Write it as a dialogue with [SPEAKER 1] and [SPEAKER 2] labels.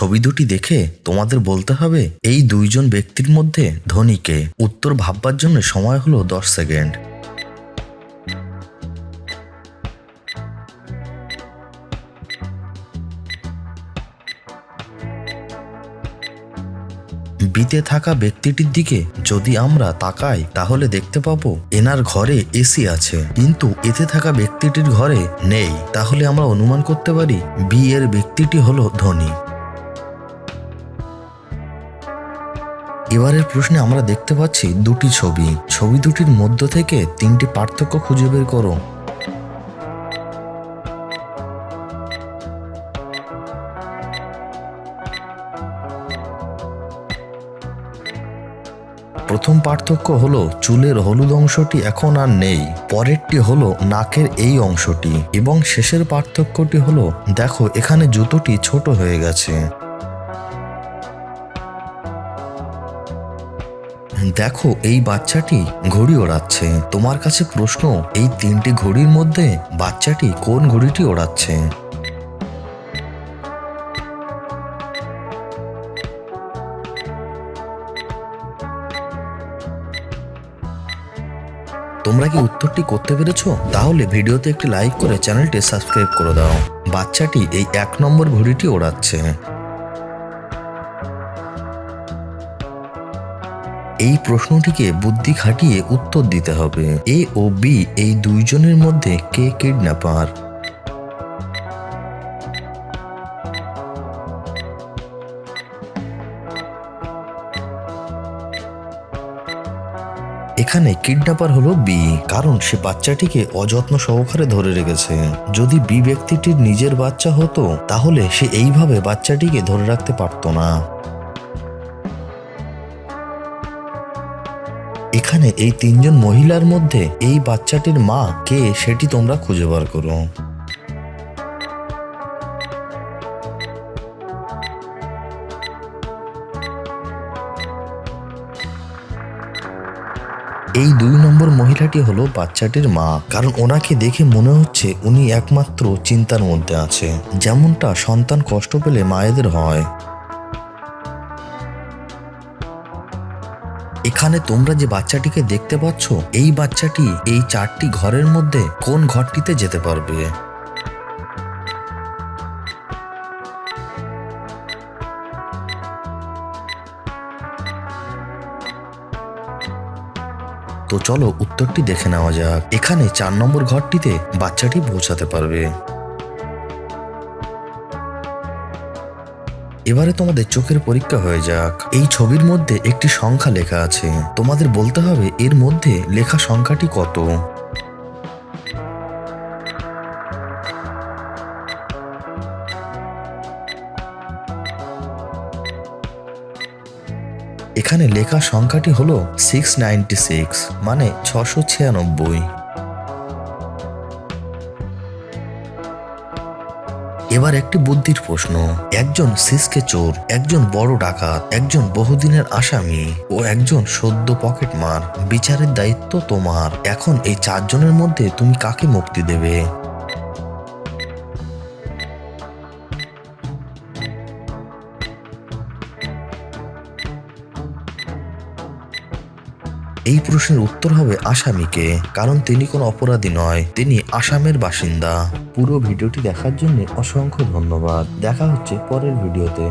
[SPEAKER 1] ছবি দুটি দেখে তোমাদের বলতে হবে, এই দুইজন ব্যক্তির মধ্যে ধনীকে। উত্তর ভাববার জন্য সময় হলো দশ সেকেন্ড। বিতে থাকা ব্যক্তিটির দিকে যদি আমরা তাকাই, তাহলে দেখতে পাবো এনার ঘরে এসি আছে। কিন্তু এতে থাকা ব্যক্তিটির ঘরে নেই। তাহলে আমরা অনুমান করতে পারি বি এর ব্যক্তিটি হলো ধনী। এবারের প্রশ্নে আমরা দেখতে পাচ্ছি দুটি ছবি। ছবি দুটির মধ্য থেকে তিনটি পার্থক্য খুঁজে বের করো। প্রথম পার্থক্য হলো, চুলের হলুদ অংশটি এখন আর নেই। পরেরটি হলো, নাকের এই অংশটি। এবং শেষের পার্থক্যটি হলো, দেখো, এখানে জুতোটি ছোট হয়ে গেছে। দেখো, এই বাচ্চাটি ঘড়ি ওড়াচ্ছে। তোমার কাছে প্রশ্ন, এই তিনটি ঘড়ির মধ্যে বাচ্চাটি কোন ঘড়িটি ওড়াচ্ছে? তোমরা কি উত্তরটি করতে পেরেছ? তাহলে ভিডিওতে একটি লাইক করে চ্যানেলটি সাবস্ক্রাইব করে দাও। বাচ্চাটি এই এক নম্বর ঘড়িটি ওড়াচ্ছে। এই প্রশ্নটিকে বুদ্ধি খাটিয়ে উত্তর দিতে হবে। এ ও বি এই দুইজনের মধ্যে কে কিডন্যাপার? এখানে কিডন্যাপার হলো বি কারণ সে বাচ্চাটিকে অযত্ন সহকারে ধরে রেখেছে। যদি বি ব্যক্তিটির নিজের বাচ্চা হতো, তাহলে সে এইভাবে বাচ্চাটিকে ধরে রাখতে পারতো না। এখানে এই তিনজন মহিলার মধ্যে এই বাচ্চাটির মা কে সেটি তোমরা খুঁজে বার করো। এই দুই নম্বর মহিলাটি হলো বাচ্চাটির মা, কারণ ওনাকে দেখে মনে হচ্ছে উনি একমাত্র চিন্তার মধ্যে আছে। যেমনটা সন্তান কষ্ট পেলে মায়েদের হয়। এখানে তোমরা যে বাচ্চাটিকে দেখতে পাচ্ছ, এই বাচ্চাটি এই চারটি ঘরের মধ্যে কোন ঘরটিতে যেতে পারবে? তো চলো উত্তরটি দেখে নেওয়া যাক। এখানে চার নম্বর ঘরটিতে বাচ্চাটি পৌঁছাতে পারবে। এবারে তোমাদের চোখের পরীক্ষা হয়ে যাক। এই ছবির মধ্যে একটি সংখ্যা লেখা আছে। তোমাদের বলতে হবে এর মধ্যে লেখা সংখ্যাটি কত। এখানে লেখা সংখ্যাটি হলো সিক্স নাইনটি সিক্স মানে ছশো ছিয়ানব্বই। এবার একটি বুদ্ধির প্রশ্ন। একজন সিসকে চোর, একজন বড় ডাকাত, একজন বহুদিনের আসামি ও একজন সদ্য পকেট মার বিচারের দায়িত্ব তোমার। এখন এই চারজনের মধ্যে তুমি কাকে মুক্তি দেবে? এই প্রশ্নের উত্তর হবে আসামিকে, কারণ তিনি কোনো অপরাধী নয়। তিনি আসামের বাসিন্দা। পুরো ভিডিওটি দেখার জন্য অসংখ্য ধন্যবাদ। দেখা হচ্ছে পরের ভিডিওতে।